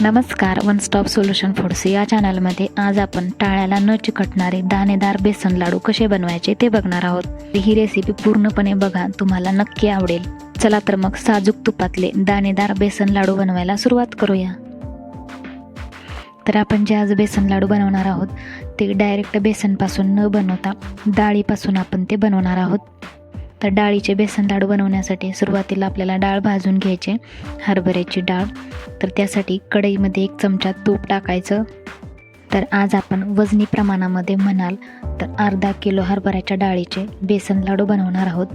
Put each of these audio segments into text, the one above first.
नमस्कार one stop solution foods या चॅनलमध्ये आज आपण टाळ्याला न चिकटणारे दाणेदार बेसन लाडू कसे बनवायचे ते बघणार आहोत. ही रेसिपी पूर्णपणे बघा तुम्हाला नक्की आवडेल. चला तर मग साजूक तुपातले दाणेदार बेसन लाडू बनवायला सुरुवात करूया. तर आपण जे आज बेसन लाडू बनवणार आहोत ते डायरेक्ट बेसनपासून न बनवता डाळीपासून आपण ते बनवणार आहोत. तर डाळीचे बेसन लाडू बनवण्यासाठी सुरुवातीला आपल्याला डाळ भाजून घ्यायचे हरभऱ्याची डाळ. तर त्यासाठी कढईमध्ये एक चमचा तूप टाकायचं. तर आज आपण वजनी प्रमाणामध्ये म्हणाल तर अर्धा किलो हरभऱ्याच्या डाळीचे बेसन लाडू बनवणार आहोत.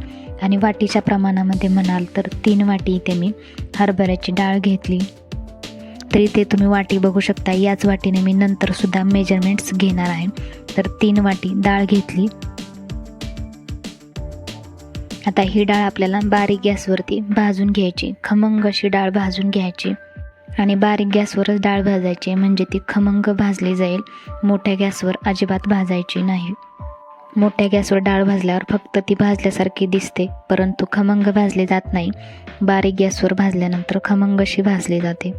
आणि वाटीच्या प्रमाणामध्ये म्हणाल तर तीन वाटी इथे मी हरभऱ्याची डाळ घेतली. तर इथे तुम्ही वाटी बघू शकता. याच वाटीने मी नंतरसुद्धा मेजरमेंट्स घेणार आहे. तर तीन वाटी डाळ घेतली. आता ही डाळ आपल्याला बारीक गॅसवरती भाजून घ्यायची. खमंग अशी डाळ भाजून घ्यायची. आणि बारीक गॅसवरच डाळ भाजायची. म्हणजे ती खमंग भाजली जाईल. मोठ्या गॅसवर अजिबात भाजायची नाही. मोठ्या गॅसवर डाळ भाजल्यावर फक्त ती भाजल्यासारखी दिसते. परंतु खमंग भाजली जात नाही. बारीक गॅसवर भाजल्यानंतर खमंग अशी भाजली जाते.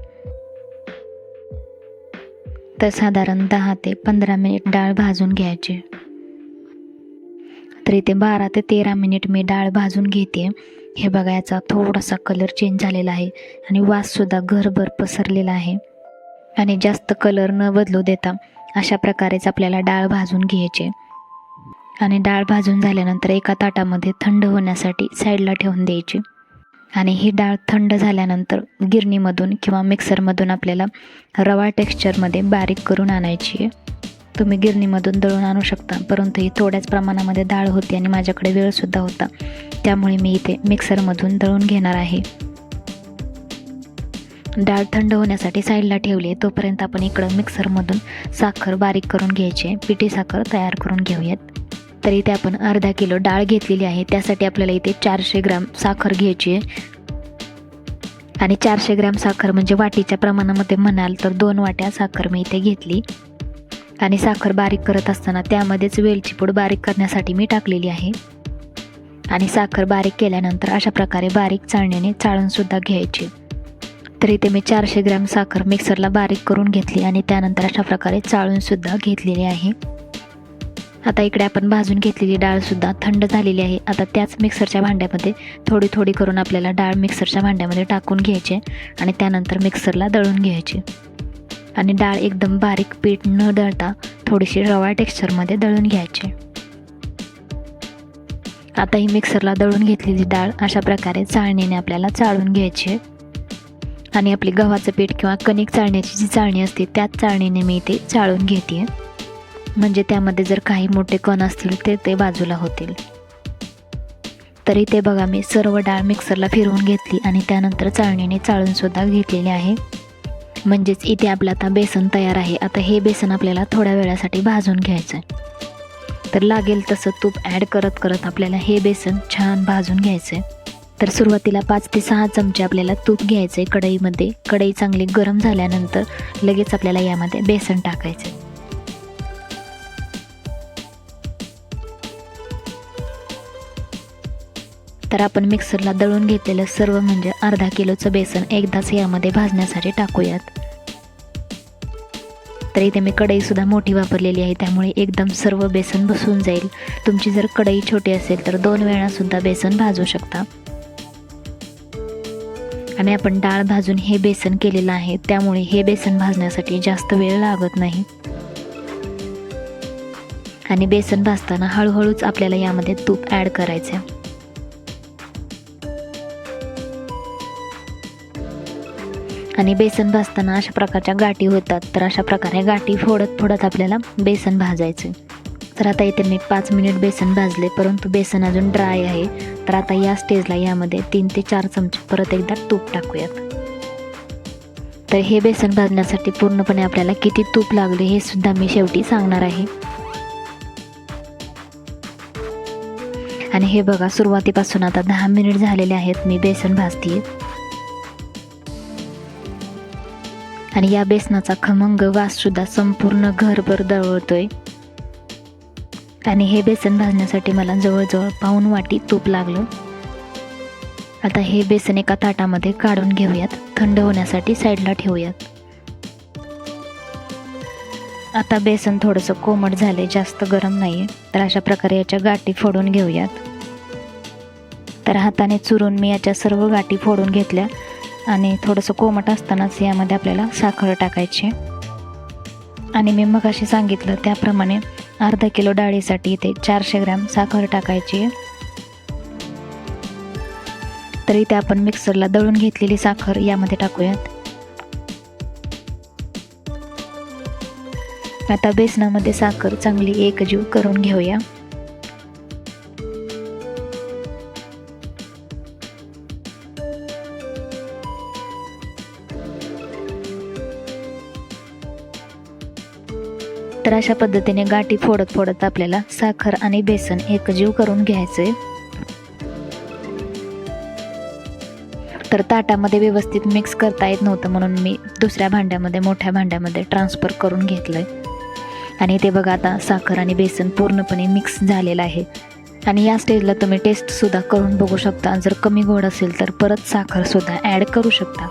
तर साधारण दहा ते पंधरा मिनिट डाळ भाजून घ्यायची. तर इथे बारा ते तेरा मिनिट मी डाळ भाजून घेते. हे बघा याचा थोडासा कलर चेंज झालेला आहे आणि वाससुद्धा घरभर पसरलेला आहे. आणि जास्त कलर न बदलू देता अशा प्रकारेच आपल्याला डाळ भाजून घ्यायचे. आणि डाळ भाजून झाल्यानंतर एका ताटामध्ये थंड होण्यासाठी साईडला ठेवून द्यायची. आणि ही डाळ थंड झाल्यानंतर गिरणीमधून किंवा मिक्सरमधून आपल्याला रवा टेक्स्चरमध्ये बारीक करून आणायची आहे. तुम्ही गिरणीमधून दळून आणू शकता परंतु ही थोड्याच प्रमाणामध्ये डाळ होती आणि माझ्याकडे वेळसुद्धा होता. त्यामुळे मी इथे मिक्सरमधून दळून घेणार आहे. डाळ थंड होण्यासाठी साईडला ठेवली तोपर्यंत आपण इकडं मिक्सरमधून साखर बारीक करून घ्यायची पिठी साखर तयार करून घेऊयात. तर इथे आपण अर्धा किलो डाळ घेतलेली आहे. त्यासाठी आपल्याला इथे चारशे ग्राम साखर घ्यायची आहे. आणि चारशे ग्रॅम साखर म्हणजे वाटीच्या प्रमाणामध्ये म्हणाल तर दोन वाट्या साखर मी इथे घेतली. आणि साखर बारीक करत असताना त्यामध्येच वेलची पूड बारीक करण्यासाठी मी टाकलेली आहे. आणि साखर बारीक केल्यानंतर अशा प्रकारे बारीक चाळणीने चाळूनसुद्धा घ्यायची. तर इथे मी चारशे ग्रॅम साखर मिक्सरला बारीक करून घेतली आणि त्यानंतर अशा प्रकारे चाळूनसुद्धा घेतलेली आहे. आता इकडे आपण भाजून घेतलेली डाळसुद्धा थंड झालेली आहे. आता त्याच मिक्सरच्या भांड्यामध्ये थोडी थोडी करून आपल्याला डाळ मिक्सरच्या भांड्यामध्ये टाकून घ्यायची आणि त्यानंतर मिक्सरला दळून घ्यायची. आणि डाळ एकदम बारीक पीठ न दळता थोडीशी रवा टेक्स्चरमध्ये दळून घ्यायची. आता ही मिक्सरला दळून घेतलेली डाळ अशा प्रकारे चाळणीने आपल्याला चाळून घ्यायची. आणि आपली गव्हाचं पीठ किंवा कणिक चाळण्याची जी चाळणी असते त्याच चाळणीने मी इथे चाळून घेते. म्हणजे त्यामध्ये जर काही मोठे कण असतील ते ते बाजूला होतील. तरी ते बघा मी सर्व डाळ मिक्सरला फिरवून घेतली आणि त्यानंतर चाळणीने चाळूनसुद्धा घेतलेली आहे. म्हणजेच इथे आपलं आता बेसन तयार आहे. आता हे बेसन आपल्याला थोड्या वेळासाठी भाजून घ्यायचं आहे. तर लागेल तसं तूप ॲड करत करत आपल्याला हे बेसन छान भाजून घ्यायचं आहे. तर सुरुवातीला पाच ते सहा चमचे आपल्याला तूप घ्यायचं आहे कढईमध्ये. कढई चांगली गरम झाल्यानंतर लगेच आपल्याला यामध्ये बेसन टाकायचं तर आपण मिक्सरला दळून घेतलेलं सर्व म्हणजे अर्धा किलोचं बेसन एकदाच यामध्ये भाजण्यासाठी टाकूयात. तर इथे मी कढईसुद्धा मोठी वापरलेली आहे त्यामुळे एकदम सर्व बेसन बसून जाईल. तुमची जर कढई छोटी असेल तर दोन वेळासुद्धा बेसन भाजू शकता. आणि आपण डाळ भाजून हे बेसन केलेलं आहे त्यामुळे हे बेसन भाजण्यासाठी जास्त वेळ लागत नाही. आणि बेसन भाजताना हळूहळूच आपल्याला यामध्ये तूप ॲड करायचं आणि बेसन भाजताना अशा प्रकारच्या गाठी होतात. तर अशा प्रकारे गाठी फोडत फोडत आपल्याला बेसन भाजायचे. तर आता इथे मी पाच मिनिट बेसन भाजले परंतु बेसन अजून ड्राय आहे. तर आता या स्टेजला यामध्ये तीन ते चार चमचे परत एकदा तूप टाकूयात. तर हे बेसन भाजण्यासाठी पूर्णपणे आपल्याला किती तूप लागले हे सुद्धा मी शेवटी सांगणार आहे. आणि हे बघा सुरुवातीपासून आता दहा मिनिट झालेले आहेत मी बेसन भाजते आणि या बेसनाचा खमंग वाससुद्धा संपूर्ण घरभर दळवतोय आणि हे बेसन भाजण्यासाठी मला जवळजवळ पाऊन वाटी तूप लागलं. आता हे बेसन एका ताटामध्ये काढून घेऊयात. थंड होण्यासाठी साईडला ठेवूयात. आता बेसन थोडंसं कोमट झाले जास्त गरम नाही आहे तर अशा प्रकारे याच्या गाठी फोडून घेऊयात. तर हाताने चुरून मी याच्या सर्व गाठी फोडून घेतल्या. आणि थोडंसं कोमट असतानाच यामध्ये आपल्याला साखर टाकायची. आणि मी मग अशी सांगितलं त्याप्रमाणे अर्धा किलो डाळीसाठी इथे चारशे ग्रॅम साखर टाकायची. आहे तर इथे आपण मिक्सरला दळून घेतलेली साखर यामध्ये टाकूयात. आता बेसनामध्ये साखर चांगली एकजीव करून घेऊया. तर अशा पद्धतीने गाठी फोडत फोडत आपल्याला साखर आणि बेसन एकजीव करून घ्यायचंय तर ताटामध्ये व्यवस्थित मिक्स करता येत नव्हतं म्हणून मी दुसऱ्या भांड्यामध्ये मोठ्या भांड्यामध्ये ट्रान्सफर करून घेतलंय. आणि ते बघा आता साखर आणि बेसन पूर्णपणे मिक्स झालेलं आहे. आणि या स्टेजला तुम्ही टेस्टसुद्धा करून बघू शकता. जर कमी गोड असेल तर परत साखरसुद्धा ॲड करू शकता.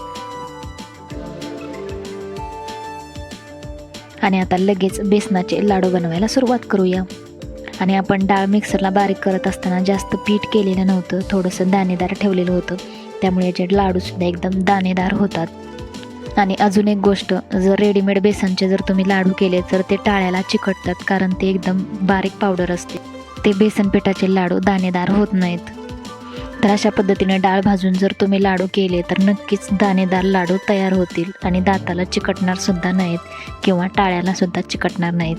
आणि आता लगेच बेसनाचे लाडू बनवायला सुरुवात करूया. आणि आपण डाळ मिक्सरला बारीक करत असताना जास्त पीठ केलेलं नव्हतं थोडंसं दाणेदार ठेवलेलं होतं. त्यामुळे याचे लाडूसुद्धा एकदम दाणेदार होतात. आणि अजून एक गोष्ट जर रेडीमेड बेसनचे जर तुम्ही लाडू केले तर ते टाळ्याला चिकटतात कारण ते एकदम बारीक पावडर असते. ते बेसन पिठाचे लाडू दाणेदार होत नाहीत. तर अशा पद्धतीने डाळ भाजून जर तुम्ही लाडू केले तर नक्कीच दाणेदार लाडू तयार होतील आणि दाताला चिकटणार सुद्धा नाहीत किंवा टाळ्याला सुद्धा चिकटणार नाहीत.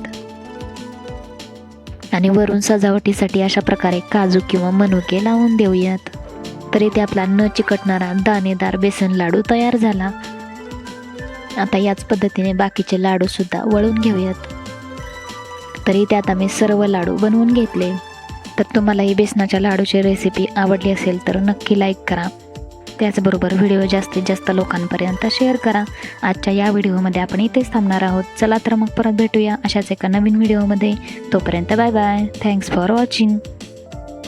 आणि वरून सजावटीसाठी अशा प्रकारे काजू किंवा मनुके लावून देऊयात. तर इथे आपला न चिकटणारा दाणेदार बेसन लाडू तयार झाला. आता याच पद्धतीने बाकीचे लाडूसुद्धा वळून घेऊयात. तरी ते आता मी सर्व लाडू बनवून घेतले. तर तुम्हाला ही बेसनाच्या लाडूची रेसिपी आवडली असेल तर नक्की लाईक करा. त्याचबरोबर व्हिडिओ जास्तीत जास्त लोकांपर्यंत शेअर करा. आजच्या या व्हिडिओमध्ये आपण इथेच थांबणार आहोत. चला तर मग परत भेटूया अशाच एका नवीन व्हिडिओमध्ये. तोपर्यंत bye bye thanks for watching